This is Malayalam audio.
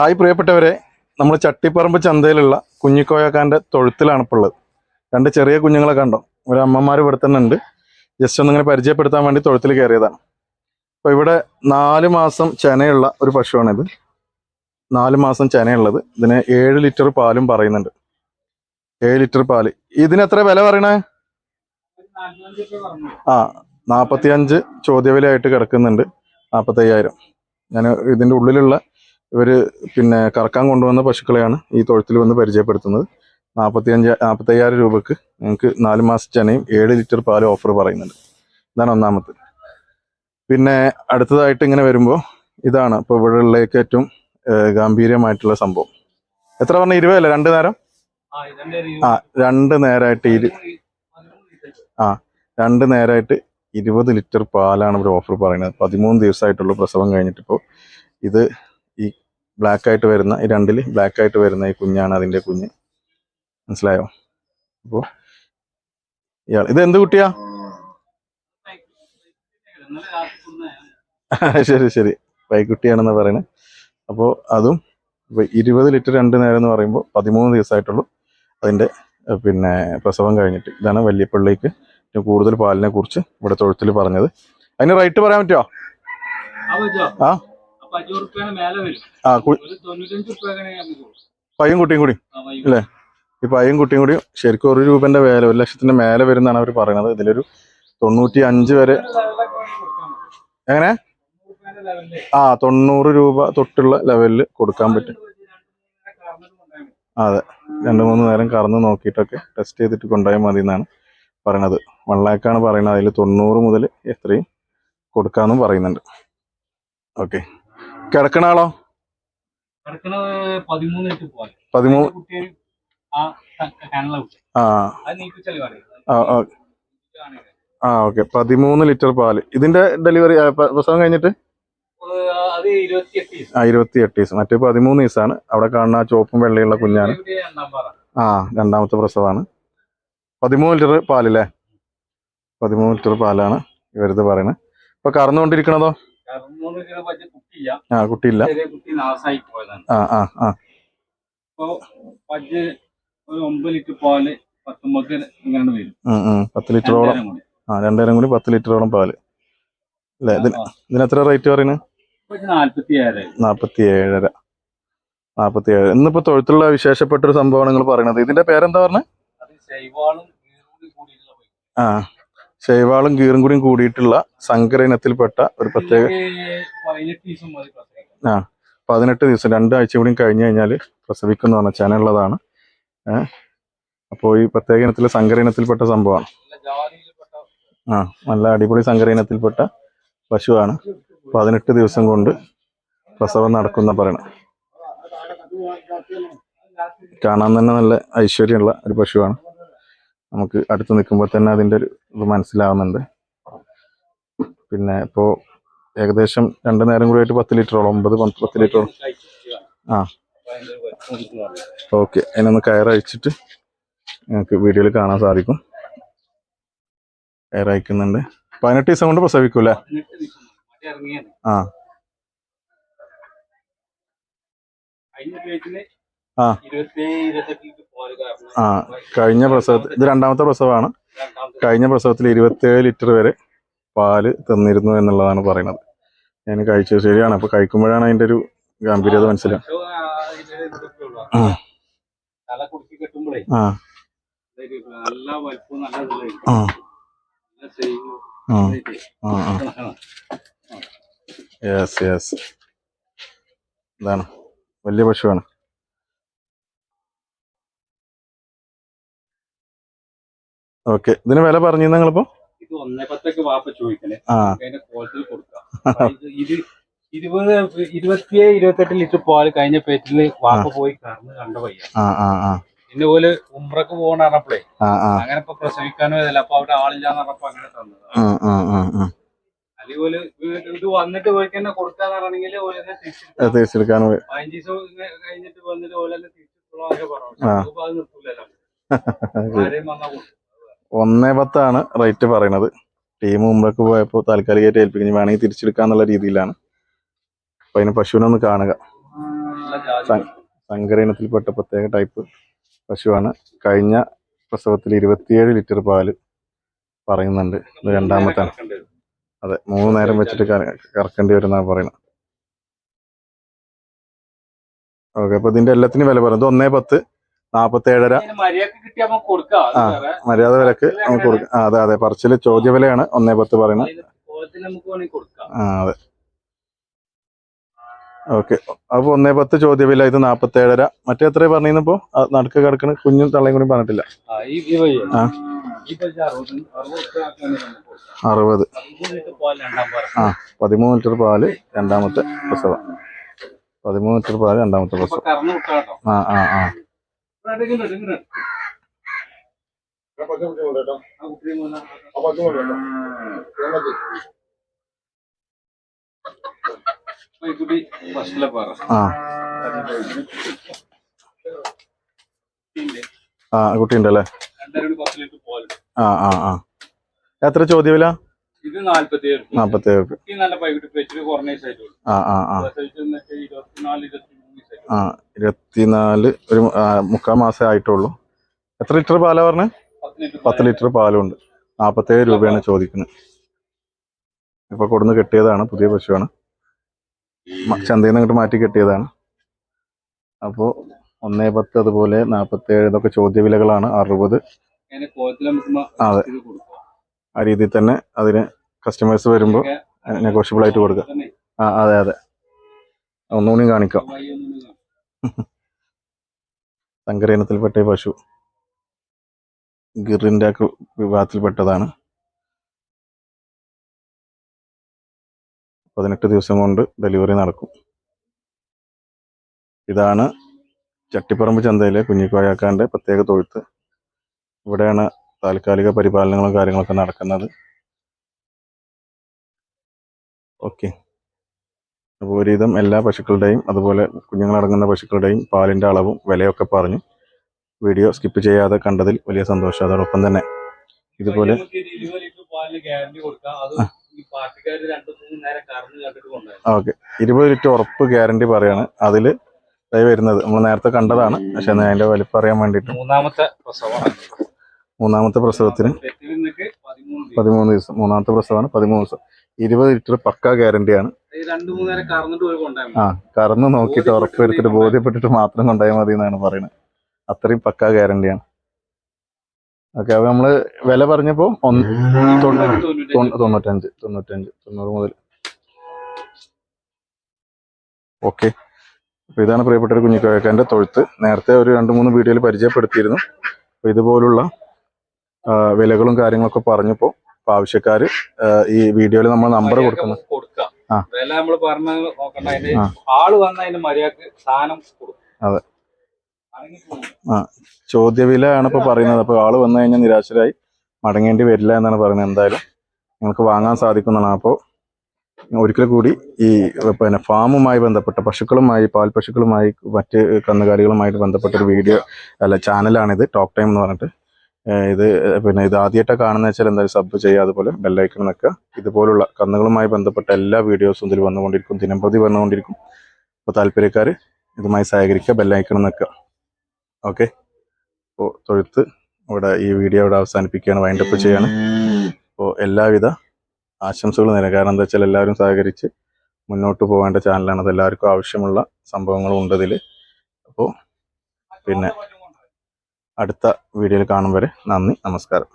ഹായ് പ്രിയപ്പെട്ടവരെ നമ്മൾ ചട്ടിപ്പറമ്പ് ചന്തയിലുള്ള കുഞ്ഞിക്കോയക്കാന്റെ തൊഴുത്തിലാണ് ഇപ്പോൾ ഉള്ളത്. രണ്ട് ചെറിയ കുഞ്ഞുങ്ങളെ കണ്ടോ? ഒരു അമ്മമാർ ഇവിടെ തന്നെ ഉണ്ട്. ജസ്റ്റ് ഒന്നിങ്ങനെ പരിചയപ്പെടുത്താൻ വേണ്ടി തൊഴുത്തിൽ കയറിയതാണ്. അപ്പോൾ ഇവിടെ നാല് മാസം ചെനയുള്ള ഒരു പശുവാണിത്. നാല് മാസം ചെനയുള്ളത്. ഇതിന് ഏഴ് ലിറ്റർ പാലും പറയുന്നുണ്ട്. ഏഴ് ലിറ്റർ പാൽ. ഇതിന് എത്ര വില പറയണേ? ആ നാൽപ്പത്തി അഞ്ച് ചോദ്യവിലയായിട്ട് കിടക്കുന്നുണ്ട്. നാൽപ്പത്തയ്യായിരം ഞാൻ ഇതിന്റെ ഉള്ളിലുള്ള ഇവർ പിന്നെ കറക്കാൻ കൊണ്ടുവന്ന പശുക്കളെയാണ് ഈ തൊഴുത്തിൽ വന്ന് പരിചയപ്പെടുത്തുന്നത്. നാൽപ്പത്തിയഞ്ച് നാൽപ്പത്തയ്യായിരം രൂപക്ക് നിങ്ങൾക്ക് നാല് മാസം ചെനയും ഏഴ് ലിറ്റർ പാൽ ഓഫർ പറയുന്നുണ്ട്. ഇതാണ് ഒന്നാമത്തെ. പിന്നെ അടുത്തതായിട്ട് ഇങ്ങനെ വരുമ്പോൾ ഇതാണ് ഇപ്പോൾ ഇവിടെ ഉള്ളേക്ക് ഏറ്റവും ഗാംഭീര്യമായിട്ടുള്ള സംഭവം. എത്ര പറഞ്ഞ? ഇരുപതല്ല? രണ്ട് നേരം? ആ രണ്ട് നേരമായിട്ട് ഇരു ആ രണ്ട് നേരമായിട്ട് ഇരുപത് ലിറ്റർ പാലാണ് ഇവർ ഓഫർ പറയുന്നത്. പതിമൂന്ന് ദിവസമായിട്ടുള്ള പ്രസവം കഴിഞ്ഞിട്ടിപ്പോൾ ഇത് ബ്ലാക്ക് ആയിട്ട് വരുന്ന ഈ രണ്ടിൽ ബ്ലാക്ക് ആയിട്ട് വരുന്ന ഈ കുഞ്ഞാണ് അതിന്റെ കുഞ്ഞ്. മനസ്സിലായോ? അപ്പോൾ ഇയാൾ ഇത് എന്ത് കുട്ടിയാ? ശരി ശരി. പൈക്കുട്ടിയാണെന്ന് പറയുന്നത് അപ്പോൾ അതും ഇപ്പോൾ ഇരുപത് ലിറ്റർ രണ്ട് നേരം എന്ന് പറയുമ്പോൾ പതിമൂന്ന് ദിവസമായിട്ടുള്ളൂ അതിന്റെ പിന്നെ പ്രസവം കഴിഞ്ഞിട്ട്. ഇതാണ് വല്യപ്പള്ളിക്ക് ഏറ്റവും കൂടുതൽ പാലിനെ കുറിച്ച് ഇവിടെ തൊഴുത്തിൽ പറഞ്ഞത്. അതിന് റേറ്റ് പറയാൻ പറ്റുമോ ആ. ആ പയ്യും കുട്ടിയും കൂടി. ഇല്ലേ? ഈ പയ്യും കുട്ടിയും കൂടി ശരിക്കും ഒരു രൂപന്റെ വേല ഒരു ലക്ഷത്തിന്റെ മേലെ വരുന്നാണ് അവർ പറയുന്നത്. ഇതിലൊരു തൊണ്ണൂറ്റി അഞ്ച് വരെ എങ്ങനെ? ആ തൊണ്ണൂറ് രൂപ തൊട്ടുള്ള ലെവലിൽ കൊടുക്കാൻ പറ്റും. അതെ രണ്ടു രണ്ട് മൂന്ന് നേരം കറന്ന് നോക്കിയിട്ടൊക്കെ ടെസ്റ്റ് ചെയ്തിട്ട് കൊണ്ടുപോയാൽ മതി എന്നാണ് പറയണത് വൺ ലാക്കാണ് പറയുന്നത്. അതിൽ തൊണ്ണൂറ് മുതൽ എത്രയും കൊടുക്കാമെന്നും പറയുന്നുണ്ട്. ഓക്കെ കിടക്കണ ആളോ? കിടക്കണത് പതിമൂന്ന് ആ ഓക്കെ. പതിമൂന്ന് ലിറ്റർ പാൽ. ഇതിന്റെ ഡെലിവറി പ്രസവം കഴിഞ്ഞിട്ട്? ആ ഇരുപത്തിയെട്ട് ദിവസം. മറ്റേ പതിമൂന്ന് ദിവസമാണ്. അവിടെ കാണുന്ന ചുവപ്പും വെള്ളയുള്ള കുഞ്ഞാണ്. ആ രണ്ടാമത്തെ പ്രസവമാണ്. പതിമൂന്ന് ലിറ്റർ പാലല്ലേ? പതിമൂന്ന് ലിറ്റർ പാലാണ് ഇവരിത് പറയുന്നത്. ഇപ്പൊ കറന്നുകൊണ്ടിരിക്കണതോ? കുട്ടിയില്ല ആ കുട്ടിയില്ല. ചെറിയ കുട്ടി നാസായി പോയതാണ്. ആ ആ ആ. അപ്പൊ പജ്ജ് ഒരു ഒമ്പത് ലിറ്റർ പാൽ പത്തൊമ്പത് ഇങ്ങനെ വരും. പത്ത് ലിറ്ററോളം. ആ രണ്ടേരം കൂടി പത്ത് ലിറ്ററോളം പാൽ. അല്ലേ ഇതിന് എത്ര റേറ്റ് പറയുന്നത് നാപ്പത്തി ഏഴര നാപ്പത്തി ഏഴ് ഇന്നിപ്പോ തൊഴുത്തുള്ള വിശേഷപ്പെട്ട ഒരു സംഭവമാണ് നിങ്ങൾ പറയുന്നത്. ഇതിന്റെ പേരെന്താ പറഞ്ഞത്. ആ. ശൈവാളും ഗീറും കൂടിയും കൂടിയിട്ടുള്ള സങ്കര ഇനത്തിൽപ്പെട്ട ഒരു പ്രത്യേക ആ പതിനെട്ട് ദിവസം രണ്ടാഴ്ച കൂടിയും കഴിഞ്ഞു കഴിഞ്ഞാൽ പ്രസവിക്കുന്നു പറഞ്ഞ ചെനയുള്ളതാണ് ഏഹ് അപ്പോൾ ഈ പ്രത്യേക ഇനത്തിൽ സങ്കര ഇനത്തിൽപ്പെട്ട സംഭവമാണ് ആ നല്ല അടിപൊളി സങ്കര ഇനത്തിൽപ്പെട്ട പശുവാണ് പതിനെട്ട് ദിവസം കൊണ്ട് പ്രസവം നടക്കുന്ന പറയണം കാണാൻ തന്നെ നല്ല ഐശ്വര്യമുള്ള ഒരു പശുവാണ്. നമുക്ക് അടുത്ത് നിൽക്കുമ്പോൾ തന്നെ അതിന്റെ ഒരു ഇത് മനസ്സിലാവുന്നുണ്ട് പിന്നെ ഇപ്പോൾ ഏകദേശം രണ്ട് നേരം കൂടി ആയിട്ട് പത്ത് ലിറ്ററോളം ഒമ്പത് പത്ത് ലിറ്ററോളം ആ. ഓക്കെ അതിനൊന്ന് കയറയച്ചിട്ട് നിങ്ങൾക്ക് വീഡിയോയിൽ കാണാൻ സാധിക്കും കയറയക്കുന്നുണ്ട് പതിനെട്ട് ദിവസം കൊണ്ട് പ്രസവിക്കൂലേ. ആ. ആ. കഴിഞ്ഞ പ്രസവത്തിൽ ഇത് രണ്ടാമത്തെ പ്രസവമാണ്. കഴിഞ്ഞ പ്രസവത്തിൽ ഇരുപത്തേഴ് ലിറ്റർ വരെ പാൽ തന്നിരുന്നു എന്നുള്ളതാണ് പറയുന്നത്. ഞാൻ കഴിച്ചത് ശരിയാണ്. അപ്പൊ കഴിക്കുമ്പോഴാണ് അതിന്റെ ഒരു ഗാംഭീര്യത മനസ്സിലാവും വലിയ ആ, യെസ് യെസ് ഇതാണ്. വലിയ തല ഓക്കെ. ഇതിന് വില പറഞ്ഞു നിങ്ങളിപ്പോ? ഇത് ഒന്നേ പത്തൊക്കെ വാപ്പ ചോദിക്കണേ. ക്വാളിറ്റി കൊടുക്കാം. ഇത് ഇരുപത് ഇരുപത്തിയേഴ് ഇരുപത്തെട്ട് ലിറ്റർ പാൽ കഴിഞ്ഞ പേറ്റിൽ വാപ്പ പോയി കറന്ന് കണ്ട പയ്യ പിന്നെ പോലെ ഉമ്രക്ക് പോകണ പറഞ്ഞപ്പോഴേ അങ്ങനെ ഇപ്പൊ പ്രസവിക്കാനോ ഇതല്ല. അപ്പൊ അവിടെ ആളില്ലാന്ന് പറഞ്ഞപ്പോ അങ്ങനെ തന്നത്. അതുപോലെ ഇത് വന്നിട്ട് പോയി തന്നെ കൊടുക്കാന്ന് പറഞ്ഞെങ്കിൽ ഓലെ തിരിച്ചെടുക്കാൻ പതിനഞ്ച് ദിവസം കഴിഞ്ഞിട്ട് വന്നിട്ട് ഓലെ തിരിച്ചു പറഞ്ഞു. അപ്പൊ അത് നിർത്തൂലല്ലോ. ആരെയും വന്നാ കൊടുക്കും. ഒന്നേ പത്താണ് റേറ്റ് പറയണത്. ടീം മുമ്പൊക്കെ പോയപ്പോൾ താൽക്കാലികമായിട്ട് ഏൽപ്പിക്കുന്നു. വേണമെങ്കിൽ തിരിച്ചെടുക്കാന്നുള്ള രീതിയിലാണ്. അപ്പൊ അതിന് പശുവിനെ ഒന്ന് കാണുക. നല്ല ജാതി സ- സങ്കരയിനത്തിൽപ്പെട്ട പ്രത്യേക ടൈപ്പ് പശുവാണ്. കഴിഞ്ഞ പ്രസവത്തിൽ ഇരുപത്തിയേഴ് ലിറ്റർ പാൽ പറയുന്നുണ്ട്. ഇത് രണ്ടാമത്തെ. അതെ മൂന്ന് നേരം വെച്ചിട്ട് കറ- കറക്കേണ്ടി വരുന്നാണ് പറയുന്നത്. ഓക്കെ അപ്പൊ ഇതിന്റെ എല്ലാത്തിനും വില പറയുന്നത് ഒന്നേ പത്ത്. നാപ്പത്തി ഏഴര ഇതിന് മര്യാദയ്ക്ക് കൊടുക്കാം. ആ. മര്യാദ വിലക്ക് നമുക്ക് കൊടുക്കാം. അതെ അതെ പറച്ചിൽ ചോദ്യ വിലയാണ് ഒന്നേ പത്ത് പറയുന്നത്. ആ അതെ. ഓക്കെ. അപ്പൊ ഒന്നേ പത്ത് ചോദ്യ വില ഇത് നാപ്പത്തേഴര. മറ്റേ എത്ര പറഞ്ഞിരുന്നപ്പോ നടുക്ക് കിടക്കണ. കുഞ്ഞും തള്ളയും കൂടി പറഞ്ഞിട്ടില്ല. ആ, അറുപത്. ആ പതിമൂന്ന് ലിറ്റർ പാൽ രണ്ടാമത്തെ പ്രസവം. പതിമൂന്ന് ലിറ്റർ പാൽ രണ്ടാമത്തെ പ്രസവം. ആ ആ ആ. ആ. കുട്ടി പറ ആ ആ ആ ആ ആ. എത്ര ചോദ്യ വില ഇത് നാല്പത്തി സൈറ്റുള്ളൂ ആ ആ ആ. ആ ഇരുപത്തിനാല് ഒരു മുക്കാൽ മാസേ ആയിട്ടുള്ളൂ. എത്ര ലിറ്റർ പാലാ പറഞ്ഞേ? പത്ത് ലിറ്റർ പാലുണ്ട്. നാൽപ്പത്തേഴ് രൂപയാണ് ചോദിക്കുന്നത്. ഇപ്പൊ കൊടുന്ന് കെട്ടിയതാണ് പുതിയ പശുവാണ്. ചന്തയിൽ നിന്ന് ഇങ്ങോട്ട് മാറ്റി കെട്ടിയതാണ്. അപ്പോൾ ഒന്നേ പത്ത് അതുപോലെ നാൽപ്പത്തേഴ് ഇതൊക്കെ ചോദ്യവിലകളാണ്. അറുപത്. അതെ. ആ രീതിയിൽ തന്നെ അതിന് കസ്റ്റമേഴ്സ് വരുമ്പോൾ നെഗോഷ്യബിൾ ആയിട്ട് കൊടുക്കുക. ആ അതെ അതെ. ഒന്നുകൂടി കാണിക്കാം. സങ്കരയിനത്തിൽപ്പെട്ട പശു ഒക്കെ വിഭാഗത്തിൽപ്പെട്ടതാണ്. പതിനെട്ട് ദിവസം കൊണ്ട് ഡെലിവറി നടക്കും. ഇതാണ് ചട്ടിപ്പറമ്പ് ചന്തയിലെ കുഞ്ഞിക്കോയാക്കാന്റെ പ്രത്യേക തൊഴുത്ത്. ഇവിടെയാണ് താൽക്കാലിക പരിപാലനങ്ങളും കാര്യങ്ങളൊക്കെ നടക്കുന്നത്. ഓക്കെ. അപ്പോൾ ഒരുവിധം എല്ലാ പശുക്കളുടെയും അതുപോലെ കുഞ്ഞുങ്ങളടങ്ങുന്ന പശുക്കളുടെയും പാലിന്റെ അളവും വിലയൊക്കെ പറഞ്ഞു. വീഡിയോ സ്കിപ്പ് ചെയ്യാതെ കണ്ടതിൽ വലിയ സന്തോഷം. അതോടൊപ്പം തന്നെ ഇതുപോലെ ഓക്കെ. ഇരുപത് ലിറ്റർ ഉറപ്പ് ഗ്യാരണ്ടി പറയാണ്. അതിൽ ഇതായി വരുന്നത്. നമ്മൾ നേരത്തെ കണ്ടതാണ്. പക്ഷെ അതിന്റെ വലിപ്പം അറിയാൻ വേണ്ടിട്ട് മൂന്നാമത്തെ മൂന്നാമത്തെ പ്രസവത്തിന് പതിമൂന്ന് ദിവസം. മൂന്നാമത്തെ പ്രസവമാണ് പതിമൂന്ന് ദിവസം. ഇരുപത് ലിറ്റർ പക്ക ഗ്യാരണ്ടിയാണ്. ആ കറന്ന് നോക്കിയിട്ട് ഉറപ്പുവരുത്തിട്ട് ബോധ്യപ്പെട്ടിട്ട് മാത്രം കൊണ്ടുപോയാൽ മതി എന്നാണ് പറയുന്നത്. അത്രയും പക്ക ഗ്യാരണ്ടിയാണ്. ഓക്കെ അപ്പൊ നമ്മൾ വില പറഞ്ഞപ്പോ തൊണ്ണൂറ്റഞ്ച് തൊണ്ണൂറ്റഞ്ച് തൊണ്ണൂറ് മുതൽ. ഓക്കെ. അപ്പൊ ഇതാണ് പ്രിയപ്പെട്ട ഒരു കുഞ്ഞിക്കോയക്കാന്റെ തൊഴുത്ത്. നേരത്തെ ഒരു രണ്ട് മൂന്ന് വീഡിയോയിൽ പരിചയപ്പെടുത്തിയിരുന്നു. അപ്പൊ ഇതുപോലുള്ള വിലകളും കാര്യങ്ങളൊക്കെ പറഞ്ഞപ്പോൾ അപ്പൊ ആവശ്യക്കാർ ഈ വീഡിയോയിൽ നമ്മൾ നമ്പർ കൊടുക്കുന്നു. കൊടുക്കാം. ആ. വില പറഞ്ഞ നോക്കണ്ട. അതിന്റെ ആൾ വന്ന അതിന്റെ മര്യാദയ്ക്ക് സാധനം കൊടുക്കും. അതെ. പോകും. ചോദ്യവില ആണ് ഇപ്പൊ പറയുന്നത്. അപ്പൊ ആൾ വന്നു കഴിഞ്ഞാൽ നിരാശരായി മടങ്ങേണ്ടി വരില്ല എന്നാണ് പറയുന്നത്. എന്തായാലും നിങ്ങൾക്ക് വാങ്ങാൻ സാധിക്കുന്നതാണ്. അപ്പോൾ ഒരിക്കൽ കൂടി ഈ പിന്നെ ഫാമുമായി ബന്ധപ്പെട്ട പശുക്കളുമായി പാൽ പശുക്കളുമായി മറ്റ് കന്നുകാലികളുമായിട്ട് ബന്ധപ്പെട്ട ഒരു വീഡിയോ അല്ല ചാനലാണിത് ടോക്ക് ടൈം എന്ന് പറഞ്ഞിട്ട്. ഇത് പിന്നെ ഇത് ആദ്യമായിട്ട് കാണുന്ന വെച്ചാൽ എന്തായാലും സബ് ചെയ്യുക അതുപോലെ ബെല്ലൈക്കൺ നിൽക്കുക ഇതുപോലുള്ള കന്നുകളുമായി ബന്ധപ്പെട്ട എല്ലാ വീഡിയോസും ഇതിൽ വന്നുകൊണ്ടിരിക്കും ദിനംപ്രതി വന്നുകൊണ്ടിരിക്കും. അപ്പോൾ താല്പര്യക്കാർ ഇതുമായി സഹകരിക്കുക ബെല്ലൈക്കൺ നിൽക്കുക ഓക്കെ അപ്പോൾ തൊഴുത്ത് ഇവിടെ ഈ വീഡിയോ ഇവിടെ അവസാനിപ്പിക്കുകയാണ് വൈൻഡപ്പ് ചെയ്യാണ്. അപ്പോൾ എല്ലാവിധ ആശംസകളും നേരം കാരണം എന്താ വെച്ചാൽ എല്ലാവരും സഹകരിച്ച് മുന്നോട്ട് പോകേണ്ട ചാനലാണ് അത് എല്ലാവർക്കും ആവശ്യമുള്ള സംഭവങ്ങളും ഉണ്ട് ഇതിൽ അപ്പോൾ പിന്നെ അടുത്ത വീഡിയോയിൽ കാണും വരെ നന്ദി നമസ്കാരം.